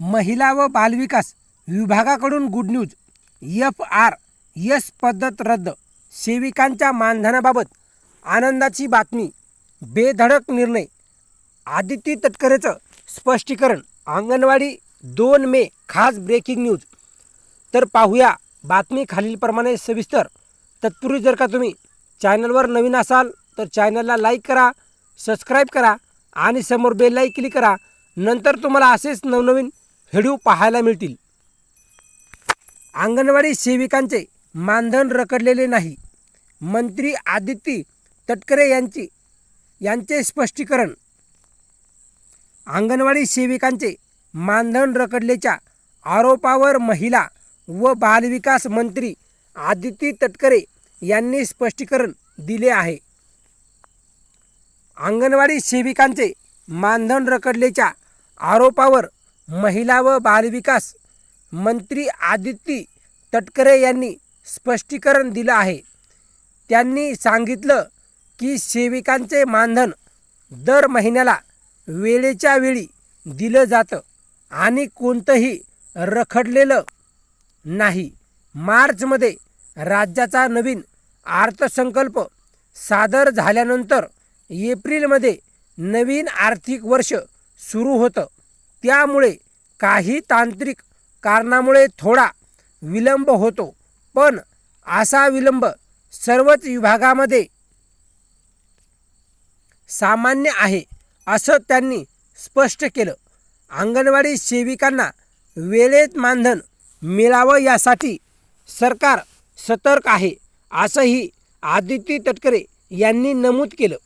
महिला व बालविकास विभागाकडून good news F R S पद्धत रद्द. सेविकांच्या मानधनाबाबत आनंदाची बातमी. बेधडक निर्णय. आदिती तटकरेचं स्पष्टीकरण. अंगणवाडी दोन मे खास ब्रेकिंग न्यूज तर पाहूया बातमी खालीलप्रमाणे सविस्तर. तत्पूर्वी जर का तुम्ही चॅनलवर नवीन असाल तर चॅनलला लाईक करा सबस्क्राईब करा आणि समोर बेललाही क्लिक करा. नंतर तुम्हाला असेच नवनवीन व्हिडिओ पाहायला मिळतील. अंगणवाडी सेविकांचे मानधन रखडलेले नाही. मंत्री आदिती तटकरे यांची यांचे स्पष्टीकरण. अंगणवाडी सेविकांचे मानधन रखडल्याच्या आरोपावर महिला व बालविकास मंत्री आदिती तटकरे यांनी स्पष्टीकरण दिले आहे. अंगणवाडी सेविकांचे मानधन रखडल्याच्या आरोपावर महिला व बालविकास मंत्री आदिती तटकरे यांनी स्पष्टीकरण दिलं आहे. त्यांनी सांगितलं की सेविकांचे मानधन दर महिन्याला वेळेच्या वेळी दिलं जातं आणि कोणतंही रखडलेलं नाही. मार्चमध्ये राज्याचा नवीन अर्थसंकल्प सादर झाल्यानंतर एप्रिलमध्ये नवीन आर्थिक वर्ष सुरू होतं. त्यामुळे काही तांत्रिक कारणामुळे थोडा विलंब होतो. पण असा विलंब सर्वच विभागामध्ये सामान्य आहे असं त्यांनी स्पष्ट केलं. अंगणवाडी सेविकांना वेळेत मानधन मिळावं यासाठी सरकार सतर्क आहे असंही आदिती तटकरे यांनी नमूद केलं.